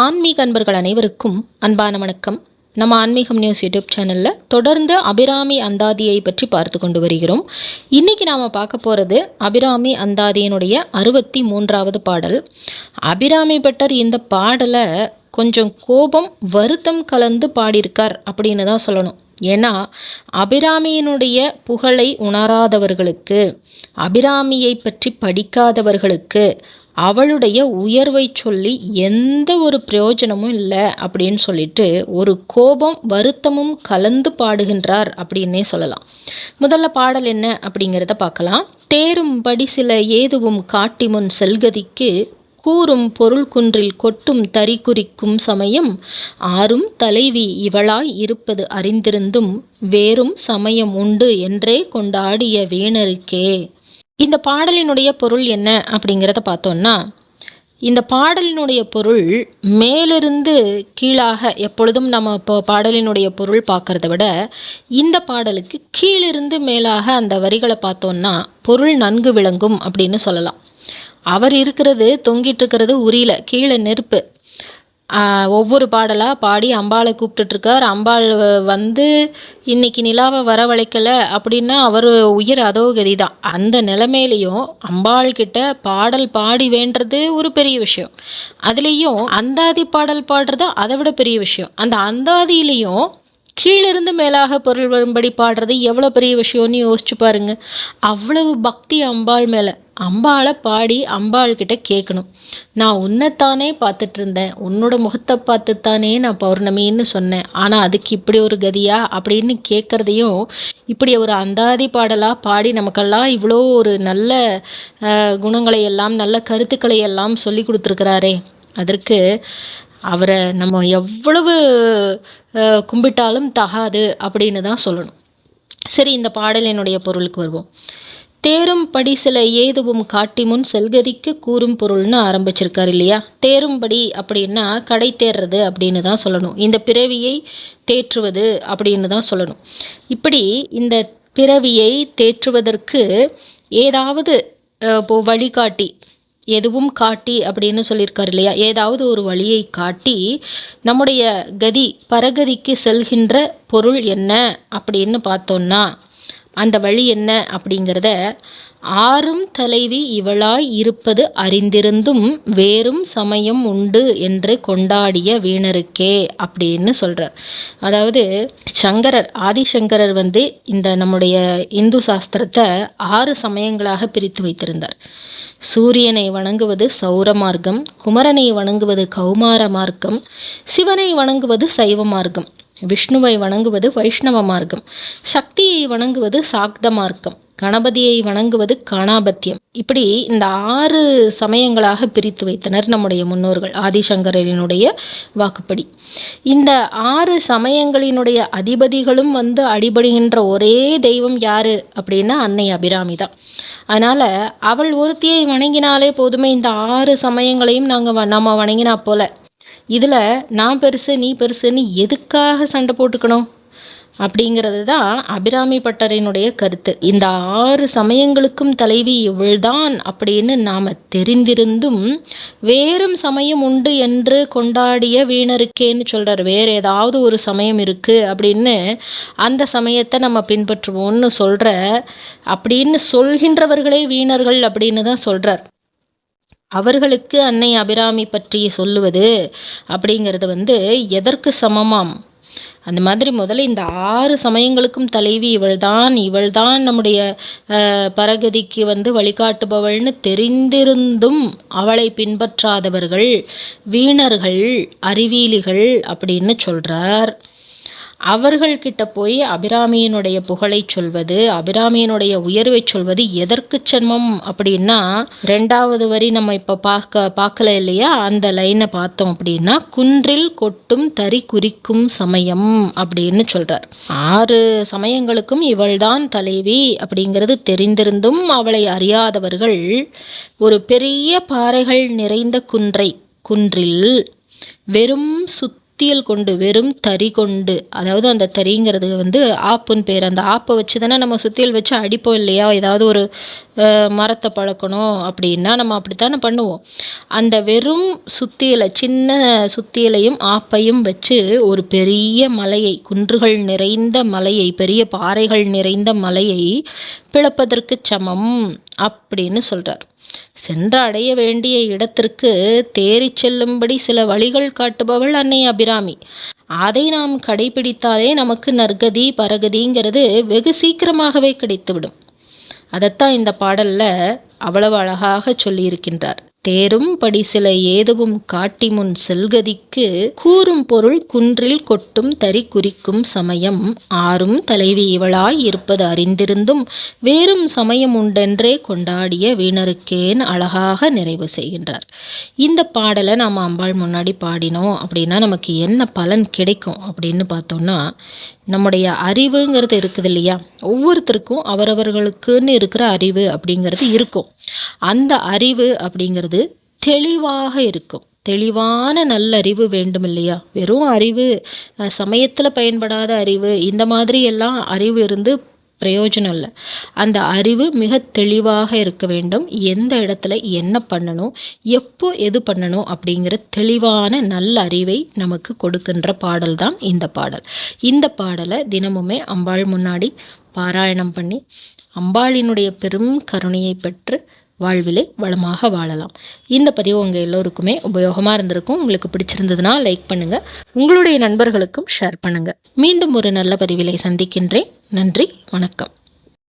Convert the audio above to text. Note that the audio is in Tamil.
ஆன்மீக அன்பர்கள் அனைவருக்கும் அன்பான வணக்கம். நம்ம ஆன்மீகம் நியூஸ் யூடியூப் சேனலில் தொடர்ந்து அபிராமி அந்தாதியை பற்றி பார்த்து கொண்டு வருகிறோம். இன்றைக்கி நாம் பார்க்க போகிறது அபிராமி அந்தாதியினுடைய அறுபத்தி மூன்றாவது பாடல். அபிராமி பட்டர் இந்த பாடலை கொஞ்சம் கோபம் வருத்தம் கலந்து பாடியிருக்கார் அப்படின்னு தான் சொல்லணும். ஏன்னா அபிராமியினுடைய புகழை உணராதவர்களுக்கு அபிராமியை பற்றி படிக்காதவர்களுக்கு அவளுடைய உயர்வை சொல்லி எந்த ஒரு பிரயோஜனமும் இல்லை அப்படின்னு சொல்லிட்டு ஒரு கோபம் வருத்தமும் கலந்து பாடுகின்றார் அப்படின்னே சொல்லலாம். முதல்ல பாடல் என்ன அப்படிங்கிறத பார்க்கலாம். தேரும்படி சில ஏதுவும் காட்டி முன் செல்கதிக்கு கூறும் பொருள் குன்றில் கொட்டும் தறி குறிக்கும் சமயம் ஆறும் தலைவி இவளாய் இருப்பது அறிந்திருந்தும் வேறும் சமயம் உண்டு என்றே கொண்டாடிய வீணருக்கே. இந்த பாடலினுடைய பொருள் என்ன அப்படிங்கிறத பார்த்தோன்னா இந்த பாடலினுடைய பொருள் மேலிருந்து கீழாக எப்பொழுதும் நம்ம இப்போ பாடலினுடைய பொருள் பார்க்கறத விட இந்த பாடலுக்கு கீழிருந்து மேலாக அந்த வரிகளை பார்த்தோன்னா பொருள் நன்கு விளங்கும் அப்படின்னு சொல்லலாம். அவர் இருக்கிறது தொங்கிட்டு இருக்கிறது உரியில கீழே நெருப்பு. ஒவ்வொரு பாடலாக பாடி அம்பாளை கூப்பிட்டுட்ருக்கார். அம்பாள் வந்து இன்னைக்கு நிலாவை வரவழைக்கல அப்படின்னா அவர் உயிர் அதோகதி தான். அந்த நிலைமையிலையும் அம்பாள்கிட்ட பாடல் பாடி வேண்டது ஒரு பெரிய விஷயம். அதுலேயும் அந்தாதி பாடல் பாடுறது அதை விட பெரிய விஷயம். அந்த அந்தாதியிலையும் கீழிருந்து மேலாக பொருள் வரும்படி பாடுறது எவ்வளோ பெரிய விஷயம்னு யோசிச்சு பாருங்க. அவ்வளவு பக்தி அம்பாள் மேலே. அம்பாளை பாடி அம்பாள் கிட்ட கேட்கணும் நான் உன்னைத்தானே பார்த்துட்டு இருந்தேன் உன்னோட முகத்தை பார்த்துத்தானே நான் பௌர்ணமின்னு சொன்னேன். ஆனால் அதுக்கு இப்படி ஒரு கதியா? அப்படின்னு கேட்குறதையும் இப்படி ஒரு அந்தாதி பாடலாக பாடி நமக்கெல்லாம் இவ்வளோ ஒரு நல்ல குணங்களை எல்லாம் நல்ல கருத்துக்களை எல்லாம் சொல்லி கொடுத்துருக்கிறாரே. அதற்கு அவரை நம்ம எவ்வளவு கும்பிட்டாலும் தகாது அப்படின்னு தான் சொல்லணும். சரி இந்த பாடலினுடைய பொருளுக்கு வருவோம். தேரும் படி சில ஏதுவும் காட்டி முன் செல்கதிக்கு கூறும் பொருள்னு ஆரம்பிச்சிருக்காரு இல்லையா? தேரும்படி அப்படின்னா கடை தேர்றது அப்படின்னு தான் சொல்லணும். இந்த பிறவியை தேற்றுவது அப்படின்னு தான் சொல்லணும். இப்படி இந்த பிறவியை தேற்றுவதற்கு ஏதாவது இப்போது இப்போ வழிகாட்டி எதுவும் காட்டி அப்படின்னு சொல்லியிருக்கார் இல்லையா? ஏதாவது ஒரு வழியை காட்டி நம்முடைய கதி பரகதிக்கு செல்கின்ற பொருள் என்ன அப்படின்னு பார்த்தோன்னா அந்த வழி என்ன அப்படிங்கிறத ஆறும் தலைவி இவளாய் இருப்பது அறிந்திருந்தும் வேறும் சமயம் உண்டு என்று கொண்டாடிய வீணருக்கே அப்படின்னு சொல்கிறார் அதாவது சங்கரர் ஆதிசங்கரர் வந்து இந்த நம்முடைய இந்து சாஸ்திரத்தை ஆறு சமயங்களாக பிரித்து வைத்திருந்தார். சூரியனை வணங்குவது சௌர மார்க்கம் குமரனை வணங்குவது கௌமார மார்க்கம் சிவனை வணங்குவது சைவ மார்க்கம் விஷ்ணுவை வணங்குவது வைஷ்ணவ மார்க்கம். சக்தியை வணங்குவது சாக்த மார்க்கம். கணபதியை வணங்குவது கணாபத்தியம். இப்படி இந்த ஆறு சமயங்களாக பிரித்து வைத்தனர் நம்முடைய முன்னோர்கள் ஆதிசங்கரனுடைய வாக்குப்படி. இந்த ஆறு சமயங்களினுடைய அதிபதிகளும் வந்து அடிபடுகின்ற ஒரே தெய்வம் யார் அப்படின்னா அன்னை அபிராமி தான். அதனால் அவள் ஒருத்தியை வணங்கினாலே போதுமே இந்த ஆறு சமயங்களையும் நாங்கள் நம்ம வணங்கினா போல. இதில் நான் பெருசு நீ பெருசுன்னு எதுக்காக சண்டை போட்டுக்கணும்? அப்படிங்கிறது தான் அபிராமி பட்டரினுடைய கருத்து. இந்த ஆறு சமயங்களுக்கும் தலைவி இவள்தான் அப்படின்னு நாம் தெரிந்திருந்தும் வேறும் சமயம் உண்டு என்று கொண்டாடிய வீணருக்கேன்னு சொல்கிறார் வேறு ஏதாவது ஒரு சமயம் இருக்குது அப்படின்னு அந்த சமயத்தை நம்ம பின்பற்றுவோம்னு சொல்கிற அப்படின்னு சொல்கின்றவர்களே வீணர்கள் அப்படின்னு தான் சொல்கிறார் அவர்களுக்கு அன்னை அபிராமி பற்றி சொல்லுவது அப்படிங்கிறது வந்து எதற்கு சமமாம்? அந்த மாதிரி முதல்ல இந்த ஆறு சமயங்களுக்கும் தலைவி இவள்தான். இவள்தான் நம்முடைய பரகதிக்கு வந்து வழிகாட்டுபவள்னு தெரிந்திருந்தும் அவளை பின்பற்றாதவர்கள் வீணர்கள் அறிவியலிகள் அப்படின்னு சொல்கிறார் அவர்கள்கிட்ட போய் அபிராமியினுடைய புகழை சொல்வது அபிராமியினுடைய உயர்வை சொல்வது எதற்கு சென்மம் அப்படின்னா ரெண்டாவது வரி நம்ம இப்போ பார்க்க பார்க்கல இல்லையா? அந்த லைனை பார்த்தோம் அப்படின்னா குன்றில் கொட்டும் தறி குறிக்கும் சமயம் அப்படின்னு சொல்கிறார் ஆறு சமயங்களுக்கும் இவள்தான் தலைவி அப்படிங்கிறது தெரிந்திருந்தும் அவளை அறியாதவர்கள் ஒரு பெரிய பாறைகள் நிறைந்த குன்றை குன்றில் வெறும் சுத் சுத்தியல் கொண்டு வெறும் தறி கொண்டு. அதாவது அந்த தறிங்கிறது வந்து ஆப்புன்னு பேர். அந்த ஆப்பை வச்சு தானே நம்ம சுத்தியல் வச்சு அடிப்போம் இல்லையா? ஏதாவது ஒரு மரத்தை பழக்கணும் அப்படின்னா நம்ம அப்படித்தானே பண்ணுவோம். அந்த வெறும் சுத்தியலை சின்ன சுத்தியலையும் ஆப்பையும் வச்சு ஒரு பெரிய மலையை குன்றுகள் நிறைந்த மலையை பெரிய பாறைகள் நிறைந்த மலையை பிளப்பதற்கு சமம். அப்படின்னு சொல்கிறார் சென்று அடைய வேண்டிய இடத்திற்கு தேறி செல்லும்படி சில வழிகள் காட்டுபவள் அன்னை அபிராமி. அதை நாம் கடைபிடித்தாலே நமக்கு நற்கதி பரகதிங்கிறது வெகு சீக்கிரமாகவே கிடைத்துவிடும். அதைத்தான் இந்த பாடலில் அவ்வளவு அழகாக சொல்லியிருக்கின்றார். தேரும்படி சில ஏதுவும் காட்டி முன் செல்கதிக்கு கூறும் பொருள் குன்றில் கொட்டும் தறி குறிக்கும் சமயம். ஆறும் தலைவி இவளாய் இருப்பது அறிந்திருந்தும் வேறும் சமயம் உண்டென்றே கொண்டாடிய வீணருக்கேன் அழகாக நிறைவு செய்கின்றார். இந்த பாடலை நாம் அம்பாள் முன்னாடி பாடினோம் அப்படின்னா நமக்கு என்ன பலன் கிடைக்கும் அப்படின்னு பார்த்தோம்னா நம்முடைய அறிவுங்கிறது இருக்குது இல்லையா ஒவ்வொருத்தருக்கும் அவரவர்களுக்குன்னு இருக்கிற அறிவு அப்படிங்கிறது இருக்கும். அந்த அறிவு அப்படிங்கிறது தெளிவாக இருக்கும். தெளிவான நல்லறிவு வேண்டும் இல்லையா வெறும் அறிவு சமயத்தில் பயன்படாத அறிவு இந்த மாதிரி எல்லாம் அறிவு இருந்து பிரயோஜனம் இல்லை. அந்த அறிவு மிக தெளிவாக இருக்க வேண்டும். எந்த இடத்துல என்ன பண்ணணும் எப்போ எது பண்ணணும் அப்படிங்கிற தெளிவான நல்ல அறிவை நமக்கு கொடுக்கின்ற பாடல் தான் இந்த பாடல். இந்த பாடலை தினமுமே அம்பாள் முன்னாடி பாராயணம் பண்ணி அம்பாளினுடைய பெரும் கருணையை பெற்று வாழ்விலே வளமாக வாழலாம். இந்த பதிவு உங்கள் எல்லோருக்குமே உபயோகமாக இருந்திருக்கும். உங்களுக்கு பிடிச்சிருந்ததுன்னா லைக் பண்ணுங்கள் உங்களுடைய நண்பர்களுக்கும் ஷேர் பண்ணுங்கள் மீண்டும் ஒரு நல்ல பதிவிலை சந்திக்கின்றேன். நன்றி வணக்கம்.